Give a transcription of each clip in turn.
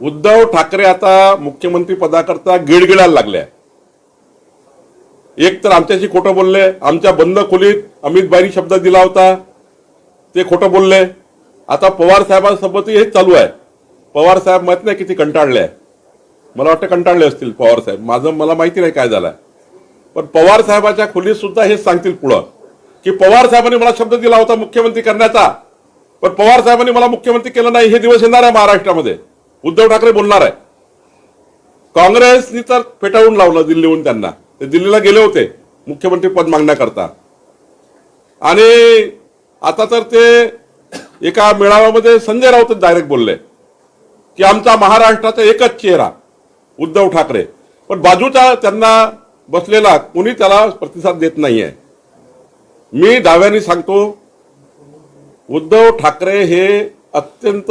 उद्धव ठाकरे आता मुख्यमंत्री पदाकरता गिडगिडायला लागल्या. एक तर आमच्याशी खोटं बोलले आमच्या बंद खोलीत अमित बाईनी शब्द दिला होता ते खोटं बोलले. आता पवार साहेबांसोबतही हेच चालू आहे. पवार साहेब माहीत नाही किती कंटाळले आहे. मला वाटतं कंटाळले असतील पवार साहेब. माझं मला माहिती नाही काय झालं पण पवार साहेबाच्या खोलीत सुद्धा हेच सांगतील पुढं की पवार साहेबांनी मला शब्द दिला होता मुख्यमंत्री करण्याचा. पण पवार साहेबांनी मला मुख्यमंत्री केलं नाही हे दिवस येणार आहे महाराष्ट्रामध्ये. उद्धव ठाकरे बोलणार आहे. काँग्रेसनी तर फेटाळून लावलं दिल्लीहून त्यांना. ते दिल्लीला गेले होते मुख्यमंत्री पद मागण्याकरता. आणि आता तर ते एका मेळाव्यामध्ये संजय राऊत डायरेक्ट बोलले की आमचा महाराष्ट्राचा एकच चेहरा उद्धव ठाकरे. पण बाजूचा त्यांना बसलेला कोणी त्याला प्रतिसाद देत नाहीये. मी दाव्याने सांगतो उद्धव ठाकरे हे अत्यंत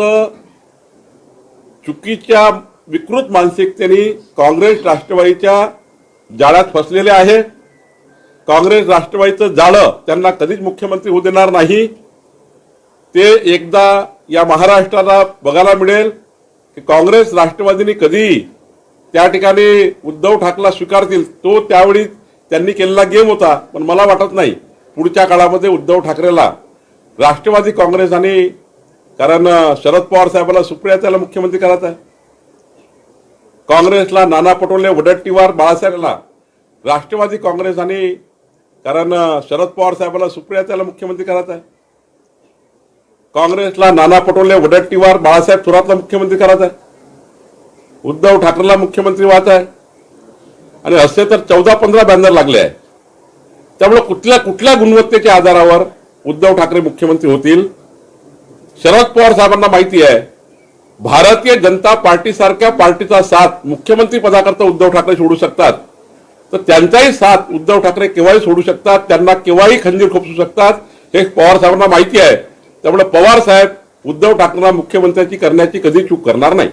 चुकीच्या विकृत मानसिकतेने काँग्रेस राष्ट्रवादीच्या जाळ्यात फसलेले आहे. काँग्रेस राष्ट्रवादीचं जाळं त्यांना कधीच मुख्यमंत्री होऊ देणार नाही. ते एकदा या महाराष्ट्राला बघायला मिळेल की काँग्रेस राष्ट्रवादीने कधी त्या ठिकाणी उद्धव ठाकरेला स्वीकारतील तो त्यावेळी त्यांनी केलेला गेम होता पण मला वाटत नाही पुढच्या काळामध्ये उद्धव ठाकरेला राष्ट्रवादी काँग्रेस आणि कारण शरद पवार साहेबांना सुप्रिया त्याला मुख्यमंत्री करायचं आहे. काँग्रेसला नाना पटोले वडट्टीवार बाळासाहेबला. राष्ट्रवादी काँग्रेस आणि कारण शरद पवार साहेबांना सुप्रिया त्याला मुख्यमंत्री करायचं आहे. काँग्रेसला नाना पटोले वडट्टीवार बाळासाहेब थोरातला मुख्यमंत्री करायचा आहे. उद्धव ठाकरेला मुख्यमंत्री व्हायचा आहे. आणि असे तर चौदा पंधरा बॅनर लागले आहे. त्यामुळे कुठल्या कुठल्या गुणवत्तेच्या आधारावर उद्धव ठाकरे मुख्यमंत्री होतील? शरद पवार साहेबांना माहिती आहे भारतीय जनता पार्टी सारख्या पार्टीचा साथ मुख्यमंत्री पदाकरता उद्धव ठाकरे सोडू शकतात. तर त्यांचाही साथ उद्धव ठाकरे केव्हाही सोडू शकतात त्यांना केव्हाही खंजीर खोपसू शकतात हे पवार साहेबांना माहिती आहे. त्यामुळे पवार साहेब उद्धव ठाकरेंना मुख्यमंत्र्यांची करण्याची कधी चूक करणार नाही.